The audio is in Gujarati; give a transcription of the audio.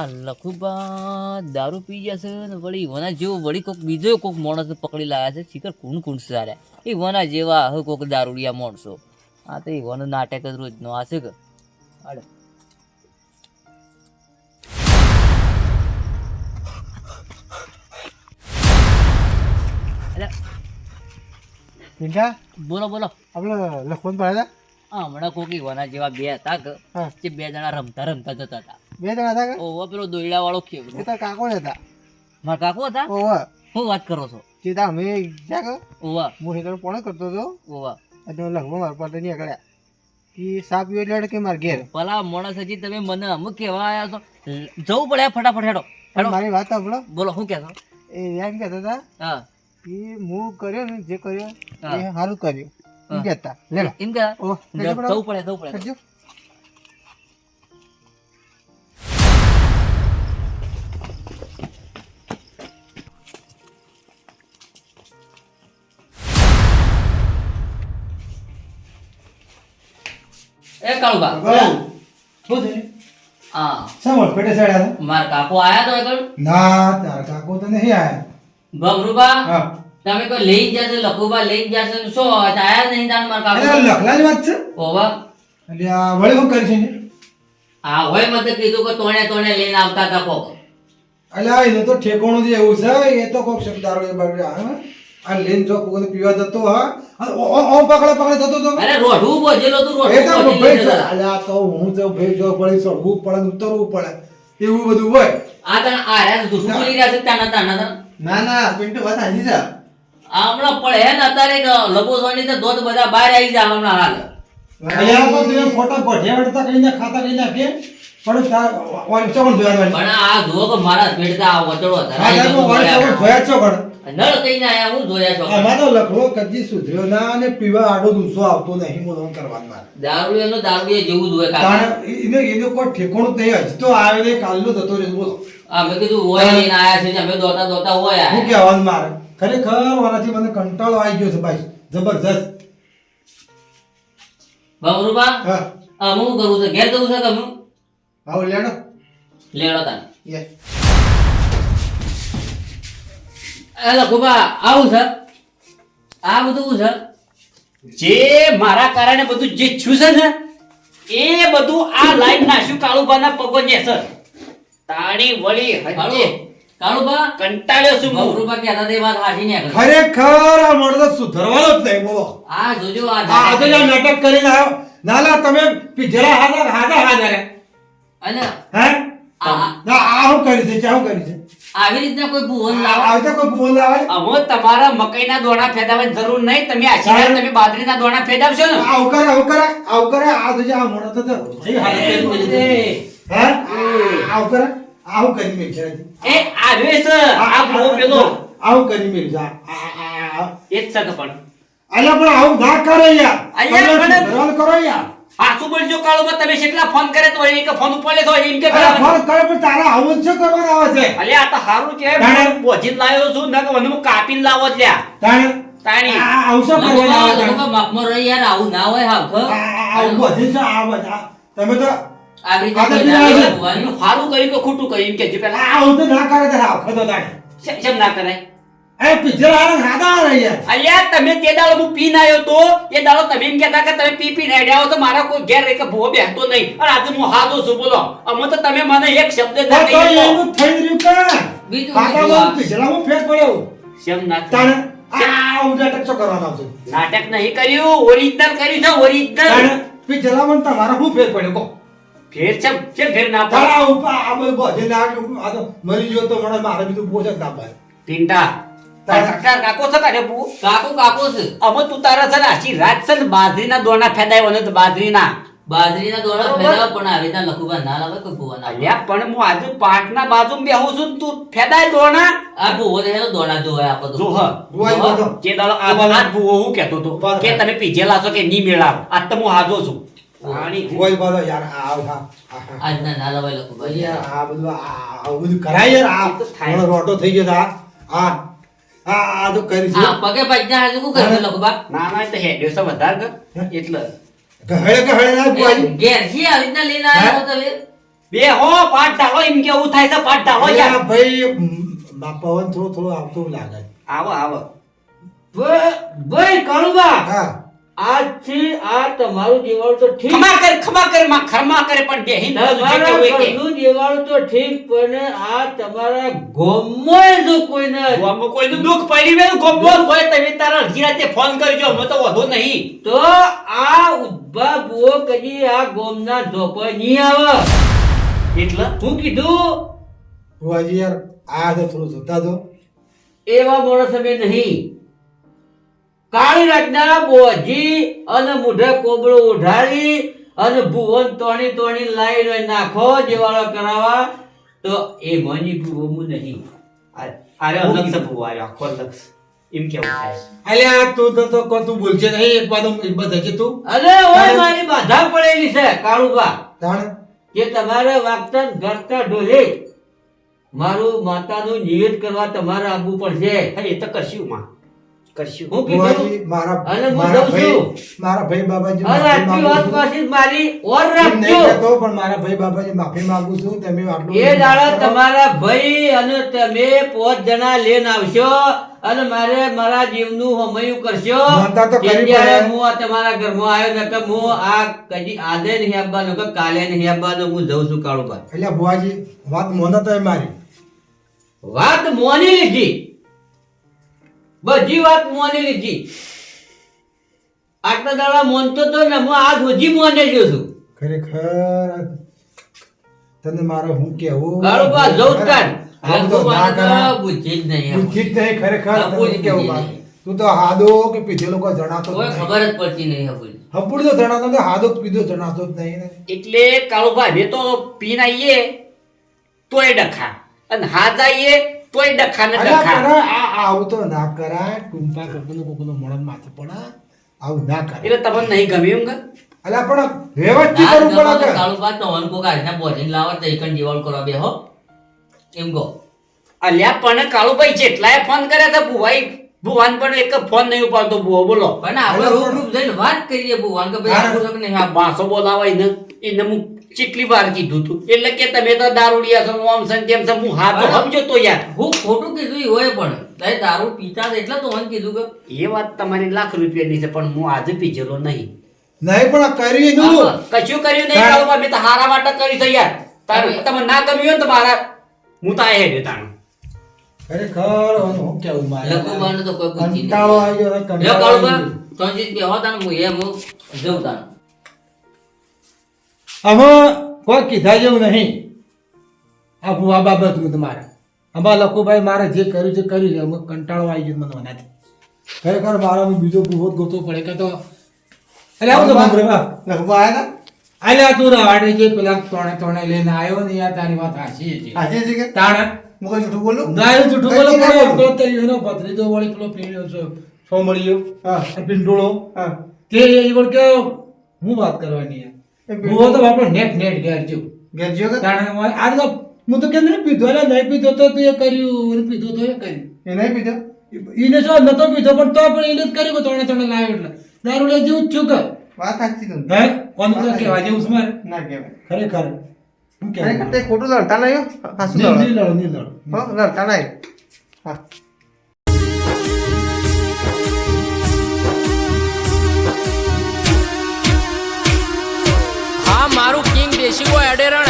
આ લખુબા દારૂ પી જશે ને વળી વના જેવો વળી કોઈક બીજો કોઈક માણસ પકડી લાયા છે શીખર કુણ કુણ સાર્યા એ વના જેવા હવે કોઈક દારૂડિયા માણસો. આ તો એ વન નાટક જ રોજનો આ છે કે? અલ્યા, બોલો બોલો. આપણે લખવાનું પડ્યા આ હમણાં કોઈક વના જેવા બે હતા કે જે બે જણા રમતા રમતા જતા હતા. બે જણા હતા કે? ઓવો પેલો દોયડા વાળો કેવો એ તો કાકો હતા. મારા કાકો હતા? ઓવા શું વાત કરો છો? તે તો અમે ગયા કે? ઓવા હું હેતર પોણે કરતો હતો. ઓવા અને લખમાં મારા પાસે નહીં આગળ કે સાપ પીવો એટલે કે માર ઘેર. ભલા માણસ હજી તમે મને અમુક કેવા આયા છો. જવું પડે ફટાફટ હેડો. હેડો. મારી વાત સાંભળો. બોલો શું કેતો એ એમ કહેતા હતા હા. કે હું કર્યો ને જે કર્યો. એ સારું કર્યું. એમ. કહેતા લેલો એમ કે? જવું પડે જવું પડે. એ કાળુબા. શું છે હા. સાંભળ પેટે સાડ્યા માર કાકો આયા તો એકણ ના તાર કાકો તો નહીં આયા. હા. તમે કોઈ લઈ જશે લખુબા લઈ જશે શું આયા જ નહીં તાન મારા કાકો કાકો લખલાની વાત છે? ઓવા એટલે આ વળી શું કરી છે આ હોય મતે કીધું કે તોણે તોણે લઈને આવતા હતા કોક. અલ્યા એનું તો ઠેકોણું જ એવું છે એ તો કોક શબ્દારો દારૂ એ આવે આ લેન જો કોને પીવા જતો હા અને ઓ ઓ- ઓ પકડે પકડે જતો તો અરે રોઢું બોજેલો તું એ તો રોઢું ભાઈ જો, જતા. અલ્યા તો હું તો ભાઈ જો પડી ચડવું પડે ઉતરવું પડે. એવું બધું હોય. આ તને આ રહ્યા શું બોલી રહ્યા છે? તાના તાના. ના ના પિન્ટુ વાત હાજી છે. આ હમણાં પડે હે ને અત્યારે કે લબોસવાની તો ધોધ બધા બહાર આવી જાય હમણાં હાલ. અહીંયા તો તમે ખોટા ભઠિયા વડતા કઈ ના ખાતા કઈ કે? પણ તાર ઓન પણ આ જુઓ કે મારા પેટતા આ વચડો ધરાય ધરાઈ નળ કઈ ના આયા હું જોયા છો? આમાં તો લખવો કદી સુધર્યો ના અને પીવા આડો દૂસો આવતો નહીં બોલો કરવાનું દારૂ એનો દારૂ એ જેવું જ હોય તાણે એને એને કોઈ ઠેકોણું નહીં હજી તો આવે ને કાલનો જતો રહે બોલો. આ મેં કીધું હોય લઈને આયા છે ને અમે દોતા દોતા હોય હું. કહેવાનું મારે. ખરેખર મારાથી મને કંટાળો આવી ગયો છે ભાઈ. જબરજસ્ત. ભમરૂબા હા. આ હું કરું છે? ઘેર જવું છે કે હું? આવો લેણો. લેણો તાને યે એ લખુબા આવું છે? આ બધું છે? જે મારા કારણે બધું જે છું છે ને એ બધું આ લાઈન નાખ્યું કાળુબાના પગો છે? સર તાણી વળી હજે કાળુબા કંટાળ્યો છું હું. ભમરૂબા કહેતા તે વાત હાજી ને ખરેખર આ માણસ સુધરવાનો જ નહીં બોલો. આ જોજો આ આ આજે જે નાટક. કરીને આવ્યો. નાલા તમે પીજરા હાજર હાજર હાજર અને હે? આ- ના આ હું કરી છે? શું કરી છે? આવી રીતના કોઈ ભુવન લાવો. આવી રીતે કોઈ બોલ લાવે? અમો તમારા મકઈના દોણા ફેદાવવાની જરૂર નહીં. તમે આશીર્વાદ તમે બાજરીના દોણા ફેદાવશો ને? આવ કરે આવ કરે આવ કરે. આ તો જે આ મોણો તો જઈ દીધી. હે આવ કરે? આવ કરી મે છે એ આવે છે આ બહુ પેલો. આવ કરી મે જા. આ આ આ એ જ છે કે પણ. અલ્યા પણ આવું ના કરે યાર. અલ્યા પણ- કરો યાર? પાછું બોલજો કાળુબા તમે કેટલા ફોન કરે તો એક ફોન ઉપાડે તો એમ કે ફોન કરે પણ તારા આવું છે શું કરવાનું આવે છે? અલે આ તો હારું કે? બોજીને લાવ્યો છું ન કે મને કાપીન લાવો જ લ્યા. તાણે? તાણી. આ આવું શું કરવાનું આવે તાણે? માપમાં રહી યાર આવું ના હોય હા. આવું બધું છે? આ બધા તમે તો આવી આ તો રીતે પીવા છે. ભુવાનું. હારું કરી કે ખોટું કરી એમ કે જે પેલા આવું તો ના કરે તારા આખો તો તાણે. શેમ ના કરાય? એ પિક્ચર આને ખાધા આવે યાર અલ્યા તમે તે દાડો હું પીને આવ્યો તો? એ દાડો તમે એમ કહેતા કે તમે પી પીને હેડ્યા તો મારા કોઈ ઘેર એક ભૂવો બેસતો નહીં. અને આજે હું હાથો છું બોલો. અમે તો તમે મને એક શબ્દ ના પણ તો કહી એનું થઈ રહ્યું કે બીજું બીજું પિછલામાં ફેર પડ્યો. શેમ ના તાણે આ ઊંધા ટકશો કરવાનો આવશે નાટક નહીં કર્યું ઓરિજિનલ કર્યું છે ઓરિજિનલ તાણે પિછલામાં તમારા શું ફેર પડ્યો કહો. ફેર છે છે ફેર ના પડે? તારા ઉપર આ બધું બધે ના આ તો મરી ગયો તો મને મારે બીજું બોજ જ ના પડે. પિંટા તારે- કાકા કાકો છે કાઢે બુ કાકો કાકો છે. અમે તું તારા છે ને આછી રાત છે ને બાજરીના દોણા ફેદાય ને બાજરીના. બાજરીના દોડા બરોબર. પણ આવી રીતના લખુબા ના લાવે કોઈ ભુવા ના અલ્યા પણ હું આજે પાટના બાજુ બેહું છું તું ફેદાય દોણા? આ ભુવો તો હેલો દોડા જોવાય આપો તો. જો હ બુઆઈ જો. બધો. કે દાડો આ આ ભૂવો હું કહેતો તો કે તમે પીજેલા છો કે ની મેળા આજ તો હું હાજો છું. કોઈ બધો યાર આ આવ હા. આ, ના લાવાય લખુબા યાર આ બધું આ બધું કરાય યાર. આ રોટો થઈ ગયો હા આ આ આ આ તો કરી છે. આ પગે પજ્જા હાજુ શું કર્યું લખુબા? ના ના તો હેડ્યો છે વધારે કર. એટલે. ગહળે ગહળે ના બુઆજી ઘેરથી આવી રીતના લઈને આવ્યા હો. બે હો પાટ ઢાળો એમ કેવું થાય છે પાટ યાર. ભાઈ પવન થોડો થોડો આવતો લાગે. આવો આવો. ભાઈ કાળુબા હા. આજથી આ તમારું દિવાળ તો ઠીક ખમા કરે ખમા કરે માં ખરમા કરે પણ બે હિન્દુ જે તમારા કે. ઘરનું દિવાળ તો ઠીક પણ આ તમારા ગોમો જો કોઈને ગોમમાં કોઈનું દુઃખ પડી ગયું ગોમો હોય તમે તારા અડધી રાતે ફોન કરજો અમે તો વધો નહીં. તો આ ઊભા બુઓ કદી આ ગોમના ધોકો નહીં આવે. એટલે? હું કીધું ભુવાજી યાર આ તો થોડું જોતા તો. એવા માણસ અમે નહીં. કાળી રાજના બોજી અને મુઢે કોબળો ઉઢાડી અને ભુવન તોણી તોણી લાઈન નાખો જેવાળો કરાવા. તો એ મની ભુવમું નહીં. આ- આરે અલગ છે ભૂવા આખો અલગ એમ કેવું થાય? અલ્યા તું તો તો કો તું બોલજે નહીં એક એક બાદ હજી તું. અરે ઓય મારી બાધા પડેલી છે કાળુબા. ધણ કે તમારે વાગતા ગરતા ઢોલે. મારું માતાનું નિવેદ કરવા તમારે આવવું પડશે. હા, એ તો કશું માં. કરશું. હું કીધું? મારા અને હું મારા છું. મારા ભાઈ બાબાજી માફી માંગુ છું. મારી ઓર રાખજો. નહીં પણ મારા ભાઈ બાબાજી માફી માંગુ છું. તમે આટલું એ દાડા તમારા ભાઈ અને તમે પાંચ જણા લઈને આવશો અને મારે મારા જીવનું હમયું કરશો. ત્યારે હું તમારા ઘરમાં આવ્યો નકર હું આ કદી આજે નહીં આવવાનો કે કાલે નહીં આવવાનો હું જઉં છું કાળુબા એટલે ભુવાજી વાત મોનો તો મારી. વાત મોની લીધી. બધી વાત મોને લીધી. આટલા દાડા મોનતો તો ને હું આજ હજી મોને જો છું. ખરેખર તને મારો હું કેવું? ગાળો જઉં તાન આમ તો ના. બુદ્ધિ જ નહીં બુદ્ધિ જ નહીં ખરેખર બુદ્ધિ કેવું વાત. તું તો હાદો કે પીધેલો કોઈ જણાતો કોઈ ખબર જ પડતી નહીં હબુલ હબુલ તો જણાતો નથી, હાદો કે પીધો જણાતો જ નહીં. એટલે કાળુભાઈ બે તો પીને આવીએ તોય ડખા. અને આવીએ તોય ડખા ને ડખા. પણ આ- આવું તો ના કરાય. ટૂંપા કોકનું કોકનું મોઢામાં માથે પડે. આવું ના કરાય. એટલે તમને નહીં ગમ્યું એમ કે? અલ્યા પણ વ્યવસ્થિત ના કરવું પડે કે. કાળુ બાદ તો વન કોક આજના બોધીને લાવો તો એકન દિવાળ કરવા બેહો એમ કહો. અલ્યા પણ કાળુભાઈ જેટલાય ફોન કર્યા હતા ભુવાઈ ભુવાન પણ એક ફોન નહીં ઉપાડતો ભુવો બોલો. પણ આપણે રૂપ રૂપ જઈને વાત કરીએ ભગવાન કે ભાઈ આ આ બાસો બોલાવા એને એને હું કેટલી વાર કીધું તું. એટલે કે તમે તો દારૂડિયા છો ઓમ છે ને તેમ છે હું હા તો સમજો તો યાર. હું ખોટું કીધું હોય પણ. તારે દારૂ પીતા એટલે તો મને કીધું કે એ વાત તમારી લાખ રૂપિયાની છે પણ હું આજે પીજેલો નહીં. નહીં પણ કર્યું એનું. કશું કર્યું નહીં કાળુબા મેં તો હારા માટે કરી છે યાર. તાર તમને તમે ના ગમ્યું હોય ને તો મારા હું તો આયા હેડ્યો તાણું. ખરેખર હું કેવું મારે લઘુબાનું તો કોઈ બુદ્ધિ નહીં. કંટાળો આવી ગયો, કંટાળો તો જીત બા, તાણ હું એમ જઉં તાણ. આમાં કોઈ કીધા જેવું નહીં. આ ભુવા બાબત હું તમારે. આમાં લખુભાઈ મારે જે કર્યું છે કર્યું છે. અમુક કંટાળો આવી ગયો મને મનાથી ખરેખર મારા બીજો બહુ ગોતવો પડે કે તો. અરે આવું તો લખવા આવ્યા આયા અલ્યા તું રવાડે જે પેલા ત્રણે ત્રણે લઈને આવ્યો ને યાર તારી વાત હાચી છે હાચી છે કે? તાણ. હું કઈ જૂઠું બોલું? ગાય જૂઠું કઈ બોલો પણ તો તઈ એનો ભત્રીજો વળી પેલો પ્રેમ્યો છો છો મળ્યો હા. આ પિંડોળો. હા. તે એ વળ કે હું વાત કરવાની યાર. ભૂવો તો બાપડો નેટ નેટ ઘેર જ્યો કે તાણે આ તો હું તો કેમ નહીં પીધો? અરે નહીં પીધો તો તું એ કર્યું અને પીધો તો એ કર્યું. એ નહીં પીધો? એને શું નતો પીધો પણ તો પણ એને જ કર્યું કે ત્રણે ત્રણે લાવ્યો એટલે. દારૂ લઈ જેવું જ છું કે? વાત સાચી તું હે કોનું તો કહેવા જેવું છે મારે. ના કહેવાય. ખરેખર. હું તે ખોટું લડતા નહીં હો. લડો. નહીં લડો? નહીં લડો. હો લડતા નહીં હા. દેશી બોય અડેરણ